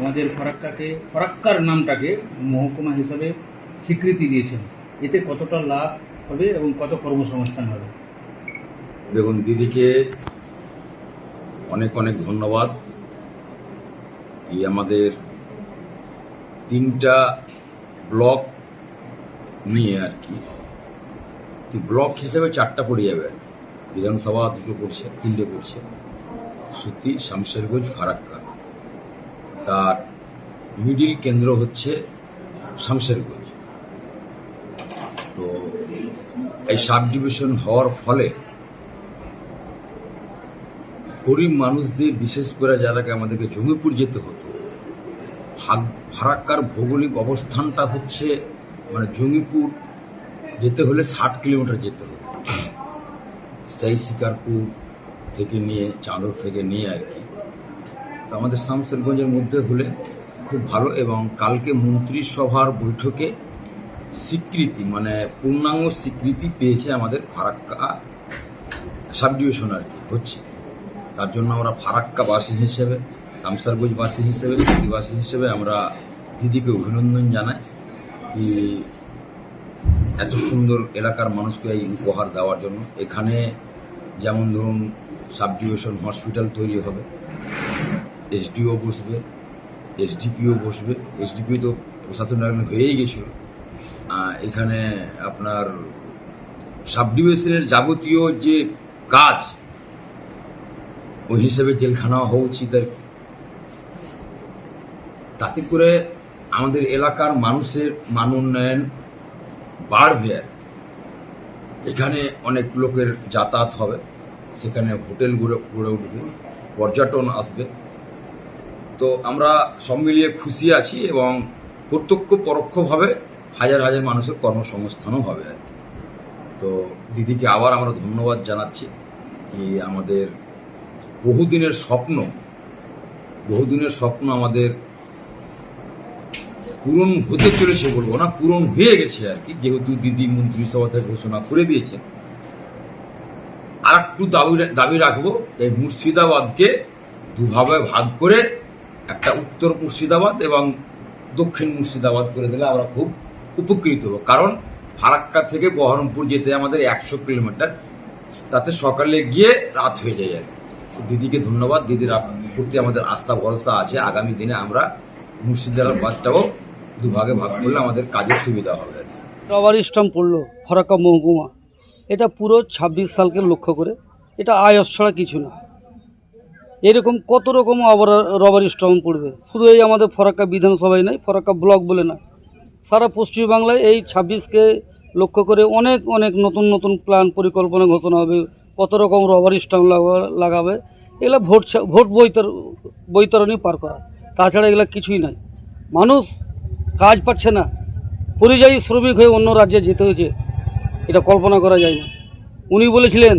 আমাদের ফরাক্কাকে, ফরাক্কার নামটাকে মহকুমা হিসাবে স্বীকৃতি দিয়েছেন। এতে কতটা লাভ হবে এবং কত কর্মসংস্থান হবে? দেখুন, দিদিকে অনেক অনেক ধন্যবাদ। এই আমাদের তিনটা ব্লক নিয়ে আর কি। ব্লক হিসেবে চারটা পড়ে যাবে আর বিধানসভা দুটো পড়ছে, তিনটে পড়ছে। সুতি শামশেরগঞ্জ, ফারাক্কা। তার মিডিল কেন্দ্র হচ্ছে শামশেরগঞ্জ। তো এই সাব ডিভিশন হওয়ার ফলে গরিব মানুষদের, বিশেষ করে যারাকে আমাদেরকে জমিপুর যেতে হতো ফারাক্কার ভৌগোলিক অবস্থানটা হচ্ছে মানে জমিপুর যেতে হলে ষাট কিলোমিটার যেতে হতো। সেই শিকারপুর থেকে নিয়ে, চাঁদর থেকে নিয়ে আর কি। তো আমাদের শামসেরগঞ্জের মধ্যে হলে খুব ভালো এবং কালকে মন্ত্রিসভার বৈঠকে স্বীকৃতি মানে পূর্ণাঙ্গ স্বীকৃতি পেয়েছে আমাদের ফারাক্কা সাব ডিভিশন আর কি, হচ্ছে। তার জন্য আমরা ফারাক্কাবাসী হিসেবে, শামসারগঞ্জবাসী হিসেবে আদিবাসী হিসেবে আমরা দিদিকে অভিনন্দন জানাই কি এত সুন্দর এলাকার মানুষকে এই উপহার দেওয়ার জন্য। এখানে যেমন ধরুন সাব ডিভিশন হসপিটাল তৈরি হবে এসডিও বসবে, এসডিপিও বসবে। এসডিপিও তো প্রশাসন হয়েই গেছিল। এখানে আপনার সাব ডিভিশনের যাবতীয় যে কাজ, ওই হিসেবে জেলখানা হওয়া উচিত আর তাতে করে আমাদের এলাকার মানুষের মান উন্নয়ন বাড়বে আর এখানে অনেক লোকের যাতায়াত হবে, সেখানে হোটেল গড়ে গড়ে উঠবে, পর্যটন আসবে। তো আমরা সব মিলিয়ে খুশি আছি এবং প্রত্যক্ষ পরোক্ষভাবে হাজার হাজার মানুষের কর্মসংস্থানও হবে আর কি। তো দিদিকে আবার আমরা ধন্যবাদ জানাচ্ছি কি আমাদের বহুদিনের স্বপ্ন বহুদিনের স্বপ্ন আমাদের পূরণ হতে চলেছে বলব না, পূরণ হয়ে গেছে আর কি। যেহেতু দিদি মন্ত্রিসভাতে ঘোষণা করে দিয়েছে। আর একটু দাবি দাবি রাখব, এই মুর্শিদাবাদকে দুভাবে ভাগ করে একটা উত্তর মুর্শিদাবাদ এবং দক্ষিণ মুর্শিদাবাদ করে দিলে আমরা খুব উপকৃত হব। কারণ ফারাক্কা থেকে বহরমপুর যেতে আমাদের একশো কিলোমিটার, তাতে সকালে গিয়ে রাত হয়ে যায় আর দিদিকে ধন্যবাদ। দিদির প্রতি আমাদের আস্থা, ভরসা আছে। আগামী দিনে আমরা মুর্শিদাবাদটাও দুভাগে ভাগ করলে আমাদের কাজের সুবিধা হবে। রবার স্টাম্প পড়ল, ফরাক্কা মহকুমা। এটা পুরো ছাব্বিশ সালকে লক্ষ্য করে। এটা আয়স ছাড়া কিছু না। এরকম কত রকম রবার স্টাম্প পড়বে? শুধু এই আমাদের ফরাক্কা বিধানসভায় নয় ফরাক্কা ব্লক বলে না। সারা পশ্চিমবাংলায় এই ছাব্বিশকে লক্ষ্য করে অনেক অনেক নতুন নতুন প্ল্যান পরিকল্পনা ঘোষণা হবে, কত রকম রবার স্টাম্প লাগাবে, এগুলো ভোট ভোট বৈতর, বৈতরণী পার করা। তাছাড়া এগুলো কিছুই নাই। মানুষ কাজ পাচ্ছে না। পরিযায়ী শ্রমিক হয়ে অন্য রাজ্যে যেতে হয়েছে। এটা কল্পনা করা যায় না। উনি বলেছিলেন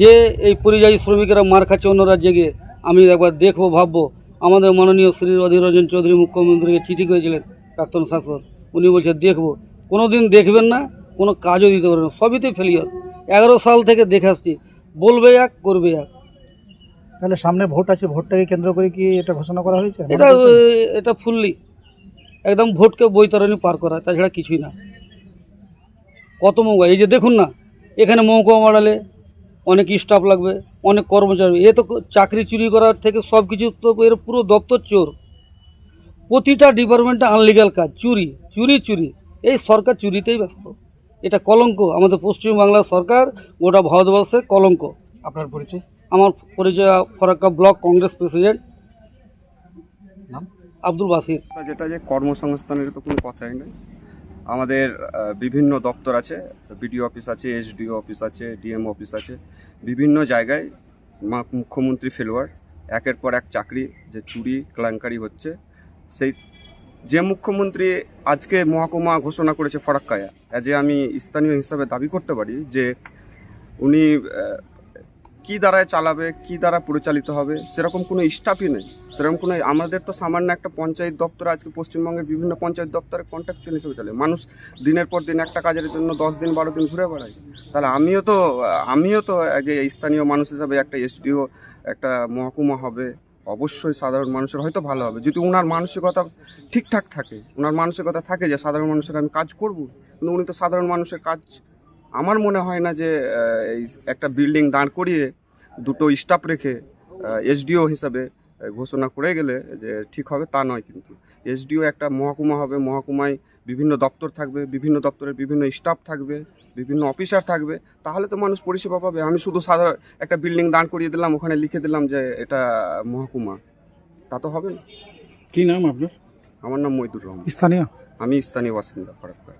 যে এই পরিযায়ী শ্রমিকেরা মার খাচ্ছে অন্য রাজ্যে গিয়ে আমি একবার দেখব ভাববো। আমাদের মাননীয় শ্রী অধীর রঞ্জন চৌধুরী মুখ্যমন্ত্রীকে চিঠি করেছিলেন প্রাক্তন শাসক উনি বলছে দেখব। কোনো দিন দেখবেন না কোনো কাজও দিতে পারবেন না। সবইতে ফেলিয়ার এগারো সাল থেকে দেখে আসছি। বলবে এক করবে এক। তাহলে সামনে ভোট আছে ভোটটাকে কেন্দ্র করে কি এটা ঘোষণা করা হয়েছে? এটা এটা ফুললি। একদম ভোটকে বৈতরণী পার করা তাছাড়া কিছুই না। কত মৌকা। এই যে দেখুন না এখানে মৌকা মারালে অনেক স্টাফ লাগবে অনেক কর্মচারী। এ তো চাকরি চুরি করার থেকে সব কিছু তো এর পুরো দপ্তর চোর। প্রতিটা ডিপার্টমেন্টে আনলিগাল কাজ চুরি চুরি চুরি। এই সরকার চুরিতেই ব্যস্ত। এটা কলঙ্ক। আমাদের পশ্চিমবাংলার সরকার গোটা ভারতবর্ষে কলঙ্ক। আপনার পরিচয়? আমার পরিচয় Farakka block Congress president. Abdul Basir. যেটা যে কর্মসংস্থানের তো কোনো কথাই নেই। আমাদের বিভিন্ন দপ্তর আছে, বিডিও অফিস আছে, এসডিও অফিস আছে, ডিএম অফিস আছে, বিভিন্ন জায়গায় মুখ্যমন্ত্রী ফেলোয়ার, একের পর এক চাকরি, যে চুরি, কেলেঙ্কারি হচ্ছে, সেই, যে মুখ্যমন্ত্রী আজকে মহকুমা ঘোষণা করেছে ফরাক্কায়া এ আমি স্থানীয় হিসাবে দাবি করতে পারি যে উনি কি দ্বারায় চালাবে, কি দ্বারা পরিচালিত হবে, সেরকম কোনো স্টাফই নেই। সেরকম কোনো, আমাদের তো সামান্য একটা পঞ্চায়েত দপ্তর, আজকে পশ্চিমবঙ্গের বিভিন্ন পঞ্চায়েত দপ্তরে কন্ট্রাকচুয়াল হিসেবে চলে মানুষ দিনের পর দিন একটা কাজের জন্য দশ দিন, বারো দিন ঘুরে বেড়ায়। তাহলে আমিও তো আমিও তো যে স্থানীয় মানুষ হিসাবে একটা এসডিও একটা মহকুমা হবে, অবশ্যই সাধারণ মানুষের হয়তো ভালো হবে। যদি ওনার মানসিকতা ঠিকঠাক থাকে ওনার মানসিকতা থাকে যে সাধারণ মানুষের আমি কাজ করব, কিন্তু উনি তো সাধারণ মানুষের কাজ আমার মনে হয় না যে এই একটা বিল্ডিং দাঁড় করিয়ে দুটো স্টাফ রেখে এসডিও হিসাবে ঘোষণা করে গেলে যে ঠিক হবে তা নয় কিন্তু। এসডিও একটা মহকুমা হবে মহকুমায় বিভিন্ন দপ্তর থাকবে বিভিন্ন দপ্তরের বিভিন্ন স্টাফ থাকবে বিভিন্ন অফিসার থাকবে তাহলে তো মানুষ পরিষেবা পাবে। আমি শুধু সাধারণ একটা বিল্ডিং দাঁড় করিয়ে দিলাম ওখানে লিখে দিলাম যে এটা মহকুমা। তা তো হবে না। কী নাম আপনার? আমার নাম মইদুর রহমান। স্থানীয়? আমি স্থানীয় বাসিন্দা খড়গপুর।